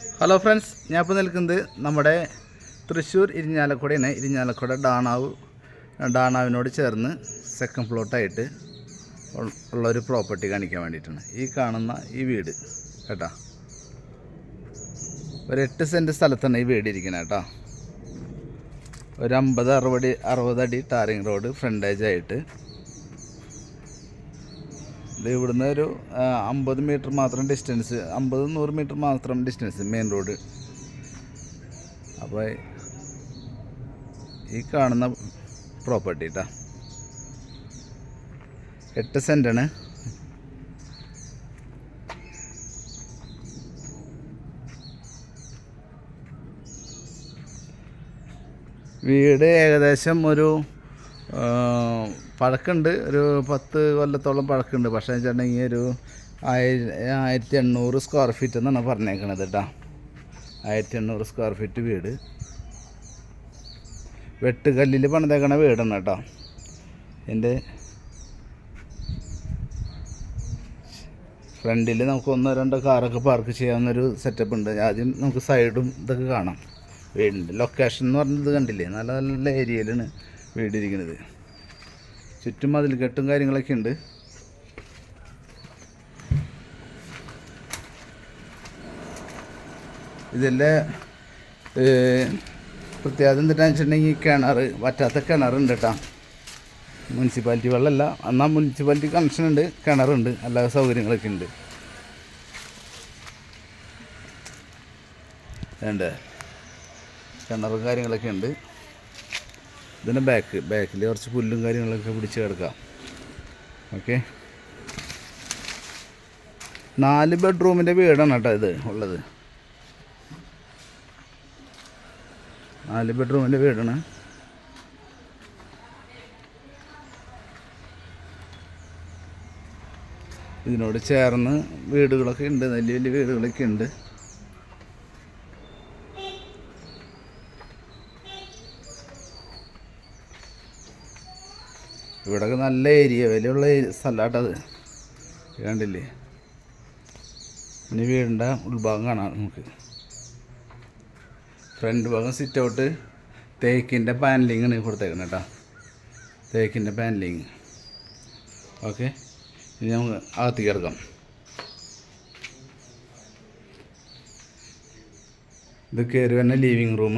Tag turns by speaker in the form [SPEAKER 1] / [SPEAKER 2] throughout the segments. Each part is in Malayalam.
[SPEAKER 1] ഹലോ ഫ്രണ്ട്സ് ഞാൻ ഇപ്പോൾ നിൽക്കുന്നത് നമ്മുടെ തൃശ്ശൂർ ഇരിഞ്ഞാലക്കുടയാണ് ഇരിഞ്ഞാലക്കുട ഡാണാവ് ഡാണാവിനോട് ചേർന്ന് സെക്കൻഡ് പ്ലോട്ടായിട്ട് ഉള്ളൊരു പ്രോപ്പർട്ടി കാണിക്കാൻ വേണ്ടിയിട്ടാണ്. ഈ കാണുന്ന ഈ വീട് കേട്ടോ? ഒരു എട്ട് സെന്റ് സ്ഥലത്താണ് ഈ വീട് ഇരിക്കുന്നത് കേട്ടോ? ഒരു അമ്പത് അറുപത് അറുപതടി ടാറിങ് റോഡ് ഫ്രണ്ടേജ് ആയിട്ട് ഇത് ഇവിടുന്ന് ഒരു അമ്പത് മീറ്റർ മാത്രം ഡിസ്റ്റൻസ് അമ്പത് നൂറ് മീറ്റർ മാത്രം ഡിസ്റ്റൻസ് മെയിൻ റോഡ് അപ്പോൾ ഈ കാണുന്ന പ്രോപ്പർട്ടി കേട്ടോ എട്ട് സെന്റാണ് വീട് ഏകദേശം ഒരു പഴക്കമുണ്ട്. ഒരു പത്ത് കൊല്ലത്തോളം പഴക്കമുണ്ട്. പക്ഷേ വെച്ചിട്ടുണ്ടെങ്കിൽ ഒരു ആയിര ആയിരത്തി എണ്ണൂറ് സ്ക്വയർ ഫീറ്റ് എന്നാണ് പറഞ്ഞേക്കണത് കേട്ടോ ആയിരത്തി എണ്ണൂറ് സ്ക്വയർ ഫീറ്റ് വീട്. വെട്ടുകല്ലിൽ പണിതേക്കണ വീടാണ് കേട്ടോ എന്റെ ഫ്രണ്ടിൽ നമുക്ക് ഒന്നോ രണ്ടോ കാറൊക്കെ പാർക്ക് ചെയ്യാവുന്നൊരു സെറ്റപ്പ് ഉണ്ട്. ആദ്യം നമുക്ക് സൈഡും ഇതൊക്കെ കാണാം. വീടിന്റെ ലൊക്കേഷൻ എന്ന് പറഞ്ഞത് കണ്ടില്ലേ? നല്ല നല്ല ഏരിയയിലാണ് വീടിരിക്കുന്നത് ചുറ്റും അതിൽ കെട്ടും കാര്യങ്ങളൊക്കെ ഉണ്ട്. ഇതിന്റെ പ്രത്യേകത എന്താണെന്ന് വെച്ചിട്ടുണ്ടെങ്കിൽ കിണർ വറ്റാത്ത കിണറുണ്ട് കേട്ടോ മുനിസിപ്പാലിറ്റി വെള്ളമല്ല. എന്നാൽ മുനിസിപ്പാലിറ്റി കണക്ഷൻ ഉണ്ട് കിണറുണ്ട് അല്ലാതെ സൗകര്യങ്ങളൊക്കെ ഉണ്ട്. വേണ്ടേ? കിണറും കാര്യങ്ങളൊക്കെ ഉണ്ട്. ഇതിന്റെ ബാക്ക് ബാക്കിൽ കുറച്ച് പുല്ലും കാര്യങ്ങളൊക്കെ പിടിച്ച് കിടക്കാം. ഓക്കെ നാല് ബെഡ്റൂമിന്റെ വീടാണ് കേട്ടോ ഇത് ഉള്ളത്. നാല് ബെഡ്റൂമിന്റെ വീടാണ്. ഇതിനോട് ചേർന്ന് വീടുകളൊക്കെ ഉണ്ട് വലിയ വലിയ വീടുകളൊക്കെ ഉണ്ട്. ഇവിടെയൊക്കെ നല്ല ഏരിയ വിലയുള്ള സ്ഥലമാട്ടത് കണ്ടില്ലേ? ഇനി വീടിന്റെ ഉൾഭാഗം കാണാം നമുക്ക്. ഫ്രണ്ട് ഭാഗം സിറ്റ് ഔട്ട് തേക്കിന്റെ പാനലിങ്ങാണ് കൊടുത്തേക്കുന്നത് കേട്ടോ. തേക്കിന്റെ പാനലിങ് ഓക്കെ ഇനി നമുക്ക് അകത്തേക്ക് ഇറക്കാം. ഇത് കയറി വരുന്ന ലിവിങ് റൂം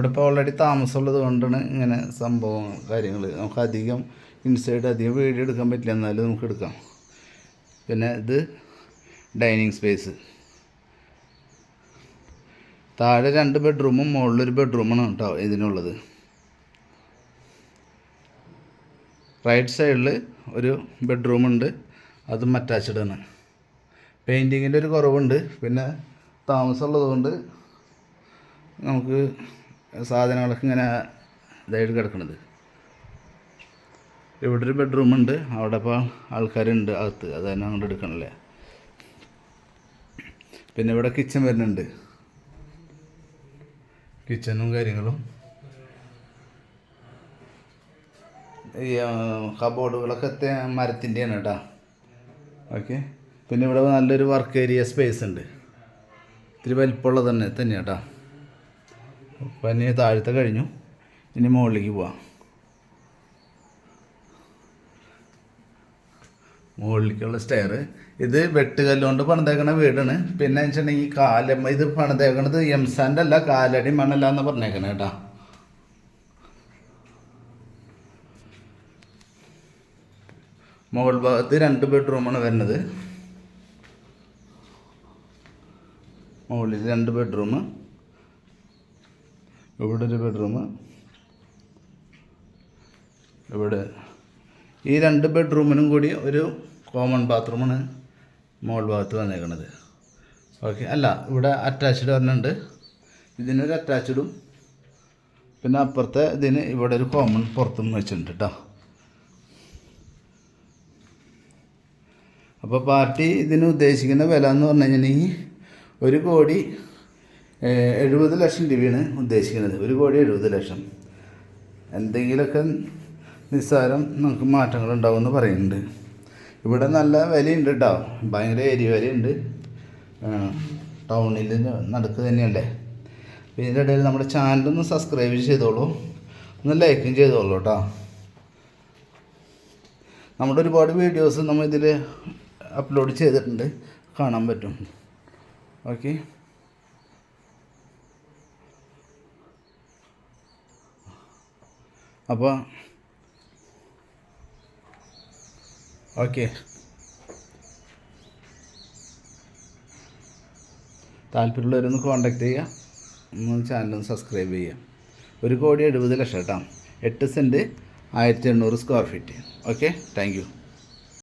[SPEAKER 1] ഇവിടെ ഇപ്പോൾ ഓൾറെഡി താമസമുള്ളത് കൊണ്ടാണ് ഇങ്ങനെ സംഭവം കാര്യങ്ങൾ നമുക്ക് അധികം ഇൻസൈഡ് അധികം വീഡിയോ എടുക്കാൻ പറ്റില്ല എന്നാലും നമുക്ക് എടുക്കാം. പിന്നെ ഇത് ഡൈനിങ് സ്പേസ് താഴെ രണ്ട് ബെഡ്റൂമും മുകളിലൊരു ബെഡ്റൂമാണ് കേട്ടോ ഇതിനുള്ളത്. റൈറ്റ് സൈഡിൽ ഒരു ബെഡ്റൂമുണ്ട് അതും അറ്റാച്ച്ഡ് ആണ്. പെയിന്റിങ്ങിന്റെ ഒരു കുറവുണ്ട് പിന്നെ താമസമുള്ളത് കൊണ്ട് നമുക്ക് സാധനങ്ങളൊക്കെ ഇങ്ങനെ ഇതായിട്ട് കിടക്കുന്നത് ഇവിടെ ഒരു ബെഡ്റൂം ഉണ്ട്. അവിടെ ഇപ്പോൾ ആൾക്കാരുണ്ട് അകത്ത്. അത് തന്നെ അങ്ങോട്ട് എടുക്കണല്ലേ? പിന്നെ ഇവിടെ കിച്ചൺ വരുന്നുണ്ട്. കിച്ചണും കാര്യങ്ങളും. ഈ കബോർഡുകളൊക്കെ മരത്തിന്റെയാണ് കേട്ടോ. ഓക്കെ പിന്നെ ഇവിടെ നല്ലൊരു വർക്ക് ഏരിയ സ്പേസ് ഉണ്ട്. ഇത്തിരി വലിപ്പമുള്ളത് തന്നെ തന്നെയാണ് ഇനി താഴത്തെ കഴിഞ്ഞു. ഇനി മുകളിലേക്ക് പോവാം. മുകളിലേക്കുള്ള സ്റ്റെയർ ഇത് വെട്ടുകല്ലുകൊണ്ട് പണിതേക്കണ വീടാണ്. പിന്നെ വെച്ചിട്ടുണ്ടെങ്കിൽ കാലം ഇത് പണിതേക്കണത് എംസാന്റെ അല്ല കാലടി മണ്ണല്ല എന്ന് പറഞ്ഞേക്കണേ കേട്ടോ. മുകൾ ഭാഗത്ത് രണ്ട് ബെഡ്റൂമാണ് വരുന്നത്. മുകളിൽ രണ്ട് ബെഡ്റൂം ഇവിടെ ഒരു ബെഡ്റൂം ഇവിടെ ഈ രണ്ട് ബെഡ്റൂമിനും കൂടി ഒരു കോമൺ ബാത്റൂമാണ് മോൾ ഭാഗത്ത് വന്നേക്കണത്. ഓക്കെ അല്ല ഇവിടെ അറ്റാച്ച്ഡ് പറഞ്ഞിട്ടുണ്ട് ഇതിനൊരു അറ്റാച്ച്ഡും പിന്നെ അപ്പുറത്തെ ഇതിന് ഇവിടെ ഒരു കോമൺ പുറത്തും വെച്ചിട്ടുണ്ട് കേട്ടോ അപ്പോൾ പാർട്ടി ഇതിന് ഉദ്ദേശിക്കുന്ന വില എന്ന് പറഞ്ഞു കഴിഞ്ഞിട്ടുണ്ടെങ്കിൽ ഒരു കോടി എഴുപത് ലക്ഷം രൂപയാണ് ഉദ്ദേശിക്കുന്നത്. ഒരു കോടി എഴുപത് ലക്ഷം. എന്തെങ്കിലുമൊക്കെ നിസ്സാരം നമുക്ക് മാറ്റങ്ങൾ ഉണ്ടാവുമെന്ന് പറയുന്നുണ്ട്. ഇവിടെ നല്ല വിലയുണ്ട് കേട്ടോ ഭയങ്കര ഏരിയ വിലയുണ്ട്. ടൗണിൽ നടക്ക് തന്നെയല്ലേ. ഇതിന്റെ ഇടയിൽ നമ്മുടെ ചാനലൊന്ന് സബ്സ്ക്രൈബ് ചെയ്തോളൂ. ഒന്ന് ലൈക്കും ചെയ്തോളൂ കേട്ടോ നമ്മുടെ ഒരുപാട് വീഡിയോസ് നമ്മൾ ഇതിൽ അപ്ലോഡ് ചെയ്തിട്ടുണ്ട്. കാണാൻ പറ്റും. ഓക്കെ. അപ്പോൾ ഓക്കെ. താല്പര്യമുള്ളവരൊന്ന് കോൺടാക്റ്റ് ചെയ്യുക. ഒന്ന് ചാനലൊന്ന് സബ്സ്ക്രൈബ് ചെയ്യുക. ഒരു കോടി എഴുപത് ലക്ഷം കേട്ടോ. എട്ട് സെന്റ് ആയിരത്തി എണ്ണൂറ് square feet okay thank you